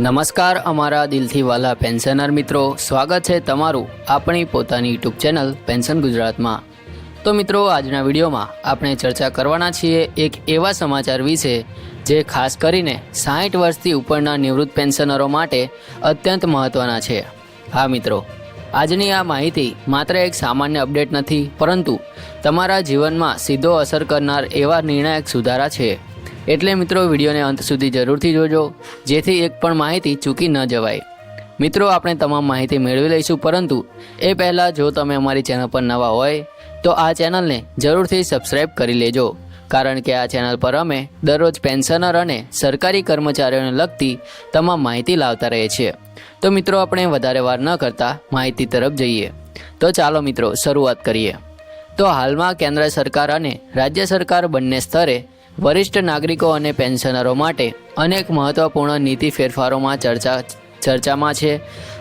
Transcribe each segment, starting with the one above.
નમસ્કાર અમારા દિલથી વાલા પેન્શનર મિત્રો. સ્વાગત છે તમારું આપણી પોતાની યુટ્યુબ ચેનલ પેન્શન ગુજરાતમાં. તો મિત્રો, આજના વિડીયોમાં આપણે ચર્ચા કરવાના છીએ એક એવા સમાચાર વિશે જે ખાસ કરીને સાઠ વર્ષથી ઉપરના નિવૃત્ત પેન્શનરો માટે અત્યંત મહત્ત્વના છે. હા મિત્રો, આજની આ માહિતી માત્ર એક સામાન્ય અપડેટ નથી, પરંતુ તમારા જીવનમાં સીધો અસર કરનાર એવા નિર્ણાયક સુધારા છે. એટલે મિત્રો વિડીયોને અંત સુધી જરૂરથી જોજો, જેથી એક પણ માહિતી ચૂકી ન જવાય. મિત્રો, આપણે તમામ માહિતી મેળવી લઈશું, પરંતુ એ પહેલાં જો તમે અમારી ચેનલ પર નવા હોય, તો આ ચેનલને જરૂરથી સબસ્ક્રાઈબ કરી લેજો. કારણ કે આ ચેનલ પર અમે દરરોજ પેન્શનર અને સરકારી કર્મચારીઓને લગતી તમામ માહિતી લાવતા રહીએ છીએ. તો મિત્રો, આપણે વધારે વાર ન કરતા માહિતી તરફ જઈએ. તો ચાલો મિત્રો, શરૂઆત કરીએ. તો હાલમાં કેન્દ્ર સરકાર અને રાજ્ય સરકાર બંને સ્તરે વરિષ્ઠ નાગરિકો અને પેન્શનરો માટે અનેક મહત્વપૂર્ણ નીતિ ફેરફારોમાં ચર્ચા, ચર્ચામાં છે.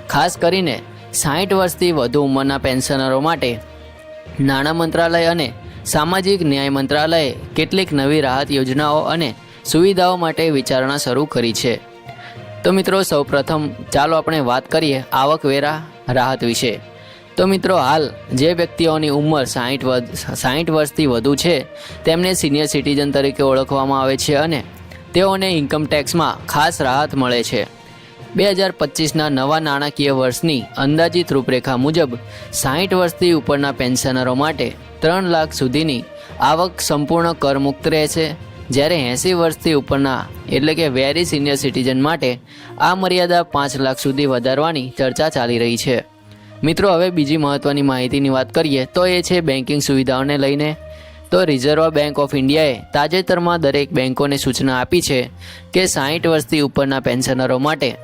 ખાસ કરીને સાઠ વર્ષથી વધુ ઉંમરના પેન્શનરો માટે નાણાં મંત્રાલય અને સામાજિક ન્યાય મંત્રાલયે કેટલીક નવી રાહત યોજનાઓ અને સુવિધાઓ માટે વિચારણા શરૂ કરી છે. તો મિત્રો, સૌપ્રથમ ચાલો આપણે વાત કરીએ આવકવેરા રાહત વિશે. તો મિત્રો હાલ જે વ્યક્તિઓની ઉંમર સાહીઠ સાહીઠ વર્ષથી વધુ છે, તેમને સિનિયર સિટીઝન તરીકે ઓળખવામાં આવે છે અને તેઓને ઇન્કમ ટેક્સમાં ખાસ રાહત મળે છે. બે હજાર પચીસના નવા નાણાકીય વર્ષની અંદાજિત રૂપરેખા મુજબ સાહીઠ વર્ષથી ઉપરના પેન્શનરો માટે ત્રણ લાખ સુધીની આવક સંપૂર્ણ કરમુક્ત રહેશે. જ્યારે એંસી વર્ષથી ઉપરના, એટલે કે વેરી સિનિયર સિટીઝન માટે આ મર્યાદા પાંચ લાખ સુધી વધારવાની ચર્ચા ચાલી રહી છે. મિત્રો, હવે બીજી મહત્ત્વની માહિતીની વાત કરીએ તો એ છે બેન્કિંગ સુવિધાઓને લઈને. તો રિઝર્વ બેંક ઓફ ઇન્ડિયાએ તાજેતરમાં દરેક બેન્કોને સૂચના આપી છે કે સાહીઠ વર્ષથી ઉપરના પેન્શનરો માટે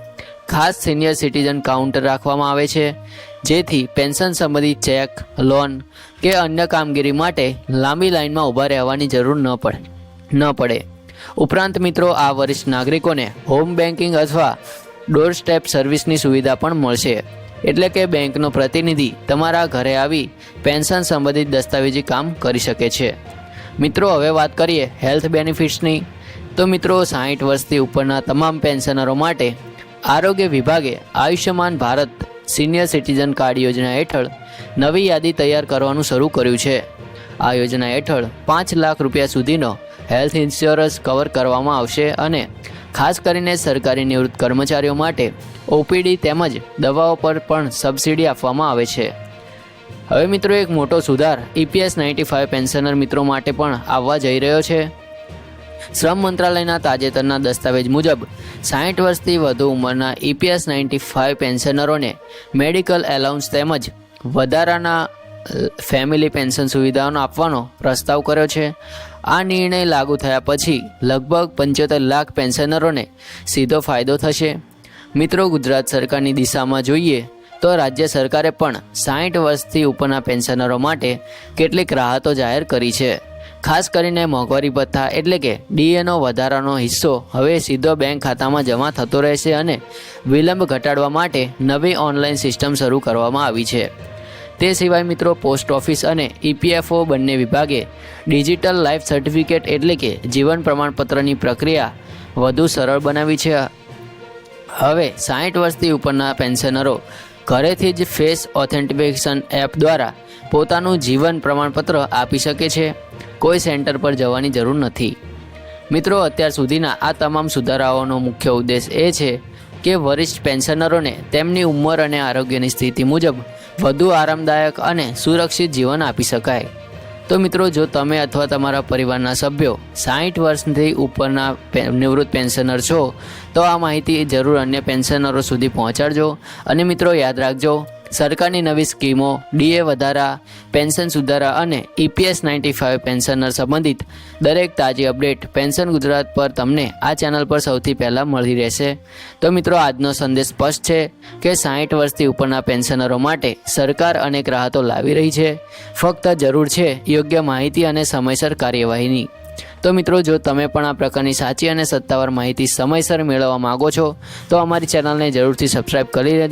ખાસ સિનિયર સિટીઝન કાઉન્ટર રાખવામાં આવે છે, જેથી પેન્શન સંબંધિત ચેક, લોન કે અન્ય કામગીરી માટે લાંબી લાઇનમાં ઊભા રહેવાની જરૂર ન પડે ન પડે. ઉપરાંત મિત્રો, આ વરિષ્ઠ નાગરિકોને હોમ બેન્કિંગ અથવા ડોર સ્ટેપ સર્વિસની સુવિધા પણ મળશે. એટલે કે બેંકનો પ્રતિનિધિ તમારા ઘરે આવી પેન્શન સંબંધિત દસ્તાવેજી કામ કરી શકે છે. મિત્રો, હવે વાત કરીએ હેલ્થ બેનિફિટ્સની. તો મિત્રો, સાહીઠ વર્ષથી ઉપરના તમામ પેન્શનરો માટે આરોગ્ય વિભાગે Ayushman Bharat senior citizen card યોજના હેઠળ નવી યાદી તૈયાર કરવાનું શરૂ કર્યું છે. આ યોજના હેઠળ પાંચ લાખ રૂપિયા સુધીનો હેલ્થ ઇન્સ્યોરન્સ કવર કરવામાં આવશે અને ખાસ કરીને સરકારી નિવૃત્ત કર્મચારીઓ માટે ઓપીડી તેમજ દવાઓ પર પણ સબસિડી આપવામાં આવે છે. હવે મિત્રો એક મોટો સુધાર ઈપીએસ નાઇન્ટી ફાઇવ પેન્શનર મિત્રો માટે પણ આવવા જઈ રહ્યો છે. શ્રમ મંત્રાલયના તાજેતરના દસ્તાવેજ મુજબ સાહીઠ વર્ષથી વધુ ઉંમરના ઈપીએસ નાઇન્ટી ફાઇવ પેન્શનરોને મેડિકલ એલાઉન્સ તેમજ વધારાના ફેમિલી પેન્શન સુવિધાઓનો આપવાનો પ્રસ્તાવ કર્યો છે. આ નિર્ણય લાગુ થયા પછી લગભગ પંચોતેર લાખ પેન્શનરોને સીધો ફાયદો થશે. મિત્રો, ગુજરાત સરકારની દિશામાં જોઈએ તો રાજ્ય સરકારે પણ સાહીઠ વર્ષથી ઉપરના પેન્શનરો માટે કેટલીક રાહતો જાહેર કરી છે. ખાસ કરીને મોંઘવારી ભથ્થા એટલે કે ડીએનો વધારાનો હિસ્સો હવે સીધો બેંક ખાતામાં જમા થતો રહેશે અને વિલંબ ઘટાડવા માટે નવી ઓનલાઈન સિસ્ટમ શરૂ કરવામાં આવી છે. તે સિવાય મિત્રો, પોસ્ટ ઓફિસ અને ઈપીએફઓ બંને વિભાગે ડિજિટલ લાઈફ સર્ટિફિકેટ એટલે કે જીવન પ્રમાણપત્રની પ્રક્રિયા વધુ સરળ બનાવી છે. હવે સાહીઠ વર્ષથી ઉપરના પેન્શનરો ઘરેથી જ ફેસ ઓથેન્ટિફિકેશન એપ દ્વારા પોતાનું જીવન પ્રમાણપત્ર આપી શકે છે. કોઈ સેન્ટર પર જવાની જરૂર નથી. મિત્રો, અત્યાર સુધીના આ તમામ સુધારાઓનો મુખ્ય ઉદ્દેશ એ છે કે વરિષ્ઠ પેન્શનરોને તેમની ઉંમર અને આરોગ્યની સ્થિતિ મુજબ વધુ આરામદાયક અને સુરક્ષિત જીવન આપી શકાય. તો મિત્રો, જો તમે અથવા તમારા પરિવારના સભ્યો સાહીઠ વર્ષથી ઉપરના નિવૃત્ત પેન્શનર છો, તો આ માહિતી જરૂર અન્ય પેન્શનરો સુધી પહોંચાડજો. અને મિત્રો, યાદ રાખજો સરકારની નવી સ્કીમો, ડીએ વધારા, પેન્શન સુધારા અને ઈપીએસ નાઇન્ટી ફાઇવ પેન્શનર સંબંધિત દરેક તાજી અપડેટ પેન્શન ગુજરાત પર તમને આ ચેનલ પર સૌથી પહેલાં મળી રહેશે. તો મિત્રો, આજનો સંદેશ સ્પષ્ટ છે કે સાહીઠ વર્ષથી ઉપરના પેન્શનરો માટે સરકાર અનેક રાહતો લાવી રહી છે. ફક્ત જરૂર છે યોગ્ય માહિતી અને સમયસર કાર્યવાહીની. તો મિત્રો, જો તમે પણ આ પ્રકારની સાચી અને સત્તાવાર માહિતી સમયસર મેળવવા માગો છો, તો અમારી ચેનલને જરૂરથી સબસ્ક્રાઇબ કરી લેજો.